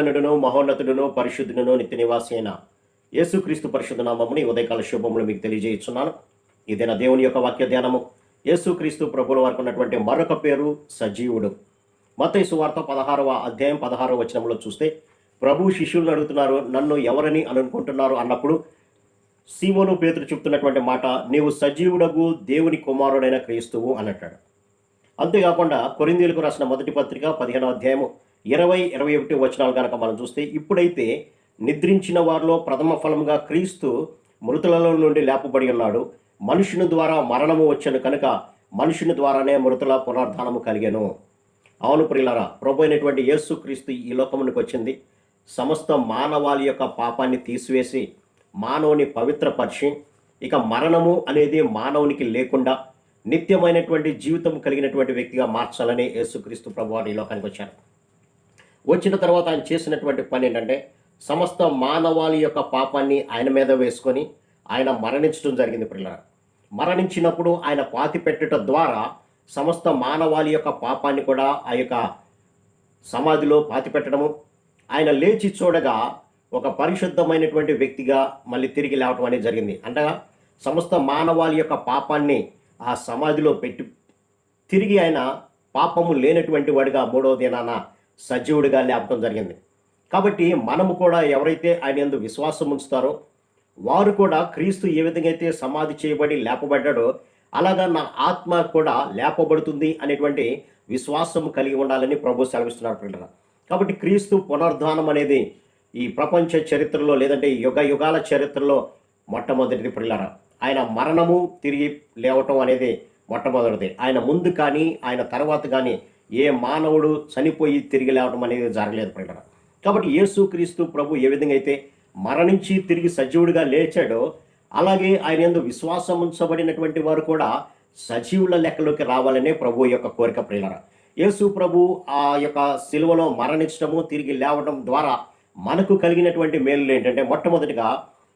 మహాగణుడును మహోన్నతుడును పరిశుద్ధుడును నిత్య నివాసి అయిన యేసుక్రీస్తు పరిశుద్ధ నామముని ఉదయకాల శుభములు మీకు తెలియజేస్తున్నాను ఇదైన దేవుని యొక్క వాక్య ధ్యానము యేసుక్రీస్తు ప్రభుల వరకు ఉన్నటువంటి మరొక పేరు సజీవుడు. మతయి సువార్త పదహారవ అధ్యాయం పదహారవ వచనంలో చూస్తే ప్రభు శిష్యులను అడుగుతున్నారు నన్ను ఎవరని అనుకుంటున్నారు? అన్నప్పుడు సీమోను పేతురు చెప్తున్నటువంటి మాట నీవు సజీవుడగు దేవుని కుమారుడైన క్రీస్తువు అని అంటాడు అంతేకాకుండా కొరిందీలకు రాసిన మొదటి పత్రిక పదిహేనవ అధ్యాయము ఇరవై ఇరవై ఒకటి వచనాలు కనుక మనం చూస్తే ఇప్పుడైతే నిద్రించిన వారిలో ప్రథమ ఫలముగా క్రీస్తు మృతులలో నుండి లేపబడి ఉన్నాడు. మనుషుని ద్వారా మరణము వచ్చను కనుక మనుషుని ద్వారానే మృతుల పునరుద్ధానము కలిగాను. అవును ప్రియులరా ప్రభు అయినటువంటి యేసు క్రీస్తు ఈ లోకమునికి వచ్చింది. సమస్త మానవాళి యొక్క పాపాన్ని తీసివేసి మానవుని పవిత్రపరిచి ఇక మరణము అనేది మానవునికి లేకుండా నిత్యమైనటువంటి జీవితం కలిగినటువంటి వ్యక్తిగా మార్చాలని యేసుక్రీస్తు ప్రభు వారు ఈ లోకానికి వచ్చారు. వచ్చిన తర్వాత ఆయన చేసినటువంటి పని ఏంటంటే సమస్త మానవాళి యొక్క పాపాన్ని ఆయన మీద వేసుకొని ఆయన మరణించడం జరిగింది పిల్లల మరణించినప్పుడు ఆయన పాతి పెట్టుట ద్వారా సమస్త మానవాళి యొక్క పాపాన్ని కూడా ఆ యొక్క సమాధిలో పాతి పెట్టడము. ఆయన లేచి చూడగా ఒక పరిశుద్ధమైనటువంటి వ్యక్తిగా మళ్ళీ తిరిగి లేవటం అనేది జరిగింది. అంటగా సమస్త మానవాళి యొక్క పాపాన్ని ఆ సమాధిలో పెట్టి తిరిగి ఆయన పాపము లేనటువంటి వాడిగా మూడవ దినాన సజీవుడిగా లేపటం జరిగింది. కాబట్టి మనము కూడా ఎవరైతే ఆయన యందు విశ్వాసం ఉంచుతారో వారు కూడా క్రీస్తు ఏ విధంగా అయితే సమాధి చేయబడి లేపబడ్డాడో అలాగా నా ఆత్మ కూడా లేపబడుతుంది అనేటువంటి విశ్వాసం కలిగి ఉండాలని ప్రభు సెలవిస్తున్నారు పిల్లల కాబట్టి క్రీస్తు పునరుద్ధానం అనేది ఈ ప్రపంచ చరిత్రలో లేదంటే యుగ యుగాల చరిత్రలో మొట్టమొదటిది పిల్లల ఆయన మరణము తిరిగి లేవటం అనేది మొట్టమొదటిది. ఆయన ముందు కానీ ఆయన తర్వాత కానీ ఏ మానవుడు చనిపోయి తిరిగి లేవడం అనేది జరగలేదు పిల్లల కాబట్టి యేసుక్రీస్తు ప్రభు ఏ విధంగా అయితే మరణించి తిరిగి సజీవుడిగా లేచాడో అలాగే ఆయన ఎందు విశ్వాసం ఉంచబడినటువంటి వారు కూడా సజీవుల లెక్కలోకి రావాలనే ప్రభు యొక్క కోరిక ప్రియులర. యేసు ప్రభు ఆ యొక్క సిలువలో మరణించడము తిరిగి లేవడం ద్వారా మనకు కలిగినటువంటి మేలు ఏంటంటే మొట్టమొదటిగా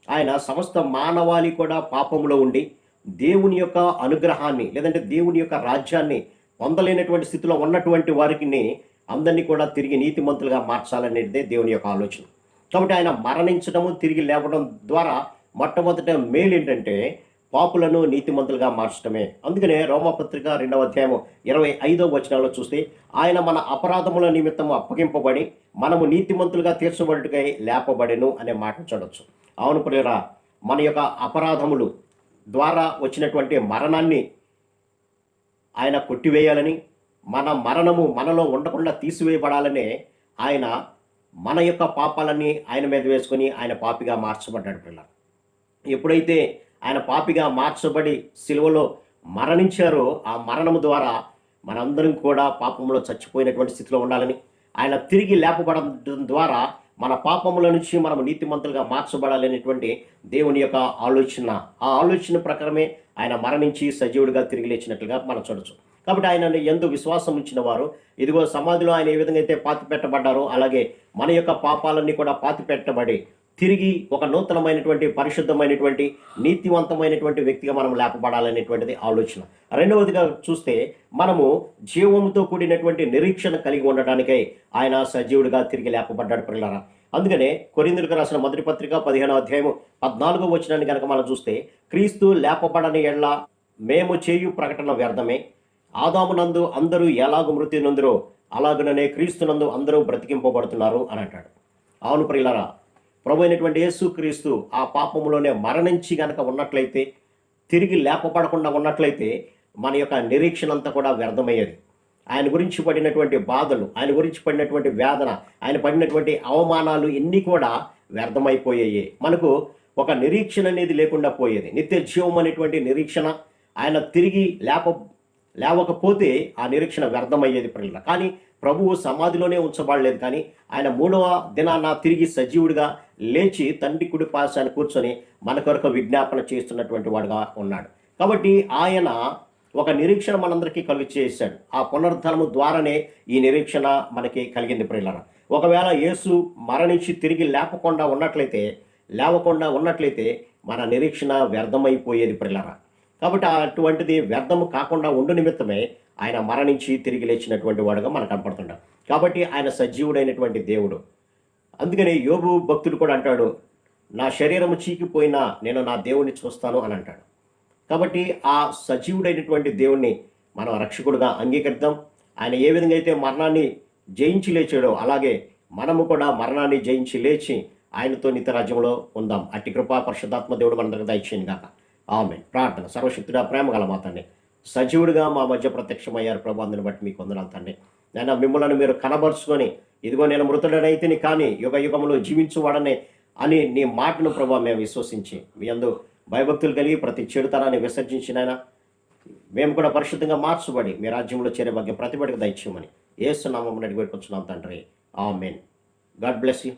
ఆయన సమస్త మానవాళి కూడా పాపంలో ఉండి దేవుని యొక్క అనుగ్రహాన్ని లేదంటే దేవుని యొక్క రాజ్యాన్ని పొందలేనటువంటి స్థితిలో ఉన్నటువంటి వారికి అందరినీ కూడా తిరిగి నీతిమంతులుగా మార్చాలనేదే దేవుని యొక్క ఆలోచన. కాబట్టి ఆయన మరణించడము తిరిగి లేవడం ద్వారా మొట్టమొదట మేలు ఏంటంటే పాపులను నీతిమంతులుగా మార్చడమే. అందుకనే రోమపత్రిక రెండవ అధ్యాయం ఇరవై ఐదో వచనాల్లో చూస్తే ఆయన మన అపరాధముల నిమిత్తము అప్పగింపబడి మనము నీతిమంతులుగా తీర్చబడుటకై లేపబడెను అనే మాట చూడవచ్చు అవును ప్రియరా మన యొక్క అపరాధములు ద్వారా వచ్చినటువంటి మరణాన్ని ఆయన కొట్టివేయాలని మన మరణము మనలో ఉండకుండా తీసివేయబడాలనే ఆయన మన యొక్క పాపాలన్నీ ఆయన మీద వేసుకొని ఆయన పాపిగా మార్చబడ్డాడు పిల్ల ఎప్పుడైతే ఆయన పాపిగా మార్చబడి సిలువలో మరణించారో ఆ మరణము ద్వారా మనందరం కూడా పాపంలో చచ్చిపోయినటువంటి స్థితిలో ఉండాలని ఆయన తిరిగి లేపబడడం ద్వారా మన పాపముల నుంచి మనం నీతిమంతులుగా మార్చబడాలనేటువంటి దేవుని యొక్క ఆలోచన. ఆ ఆలోచన ప్రకారమే ఆయన మరణించి సజీవుడిగా తిరిగి లేచినట్లుగా మనం చూడొచ్చు. కాబట్టి ఆయన ఎందు విశ్వాసం ఉంచిన వారు ఇదిగో సమాధిలో ఆయన ఏ విధంగా అయితే పాతి పెట్టబడ్డారో అలాగే మన యొక్క పాపాలన్నీ కూడా పాతి పెట్టబడి తిరిగి ఒక నూతనమైనటువంటి పరిశుద్ధమైనటువంటి నీతివంతమైనటువంటి వ్యక్తిగా మనం లేపబడాలనేటువంటిది ఆలోచన. రెండవదిగా చూస్తే మనము జీవముతో కూడినటువంటి నిరీక్షణ కలిగి ఉండటానికై ఆయన సజీవుడిగా తిరిగి లేపబడ్డాడు పిల్లరా అందుకనే కొరిందులకు రాసిన మొదటి పత్రిక పదిహేనో అధ్యాయము పద్నాలుగో వచనాన్ని కనుక మనం చూస్తే క్రీస్తు లేపబడని ఎళ్ళ మేము చేయు ప్రకటన వ్యర్థమే. ఆదామునందు అందరూ ఎలాగ మృతి నొందిరో అలాగనే క్రీస్తునందు అందరూ బ్రతికింపబడుతున్నారు అని అంటాడు. అవును ప్రియులరా ప్రభు అయినటువంటి యేసుక్రీస్తు ఆ పాపములోనే మరణించి గనక ఉన్నట్లయితే తిరిగి లేపబడకుండా ఉన్నట్లయితే మన యొక్క నిరీక్షణ అంతా కూడా వ్యర్థమయ్యేది. ఆయన గురించి పడినటువంటి బాధలు ఆయన గురించి పడినటువంటి వేదన ఆయన పడినటువంటి అవమానాలు ఇన్ని కూడా వ్యర్థమైపోయాయి. మనకు ఒక నిరీక్షణ అనేది లేకుండా పోయేది. నిత్య జీవం అనేటువంటి నిరీక్షణ ఆయన తిరిగి లేప లేవకపోతే ఆ నిరీక్షణ వ్యర్థమయ్యేది పిల్లల కానీ ప్రభువు సమాధిలోనే ఉంచబడలేదు. కానీ ఆయన మూడవ దినాన తిరిగి సజీవుడిగా లేచి తండ్రి కుడి పాశాన్ని కూర్చొని మన కొరకు విజ్ఞాపన చేస్తున్నటువంటి వాడుగా ఉన్నాడు. కాబట్టి ఆయన ఒక నిరీక్షణ మనందరికీ కలిగి చేశాడు. ఆ పునరుద్ధరణము ద్వారానే ఈ నిరీక్షణ మనకి కలిగింది ప్రియులరా. ఒకవేళ యేసు మరణించి తిరిగి లేపకుండా ఉన్నట్లయితే లేవకుండా ఉన్నట్లయితే మన నిరీక్షణ వ్యర్థమైపోయేది ప్రియులరా. కాబట్టి అటువంటిది వ్యర్థము కాకుండా ఉండు నిమిత్తమే ఆయన మరణించి తిరిగి లేచినటువంటి వాడుగా మనకు కనపడుతున్నాడు కాబట్టి ఆయన సజీవుడైనటువంటి దేవుడు. అందుకని యోగు భక్తుడు కూడా అంటాడు నా శరీరము చీకిపోయినా నేను నా దేవుణ్ణి చూస్తాను అని అంటాడు. కాబట్టి ఆ సజీవుడైనటువంటి దేవుణ్ణి మనం రక్షకుడుగా అంగీకరిద్దాం. ఆయన ఏ విధంగా అయితే మరణాన్ని జయించి లేచాడో అలాగే మనము కూడా మరణాన్ని జయించి లేచి ఆయనతో నిత్యరాజ్యంలో ఉందాం. అట్టి కృపా పరిశుద్ధాత్మ దేవుడు మనందరికీ దయచేయండి కాక ఆమె ప్రార్థన. సర్వశక్తుడా ప్రేమ గల మా సజీవుడిగా మా మధ్య ప్రత్యక్షమయ్యారు ప్రభాందుని బట్టి మీకు వందనాలు తండ్రి. నేను మిమ్మల్ని మీరు కనబరుచుకొని ఇదిగో నేను మృతుడనైతిని కానీ యుగ యుగములో జీవించువాడనే అని నీ మాటను ప్రభావ మేము విశ్వసించి మీ అందు భయభక్తులు కలిగి ప్రతి చెడుతనాన్ని విసర్జించినైనా మేము కూడా పరిశుద్ధంగా మార్చబడి మీ రాజ్యంలో చేరే భాగ్యం ప్రతిపడికి దయచేయమని ఏసునామం అడిగి పెట్టుకొచ్చున్నాం తండ్రి. మెయిన్ గాడ్ బ్లెస్ యూ.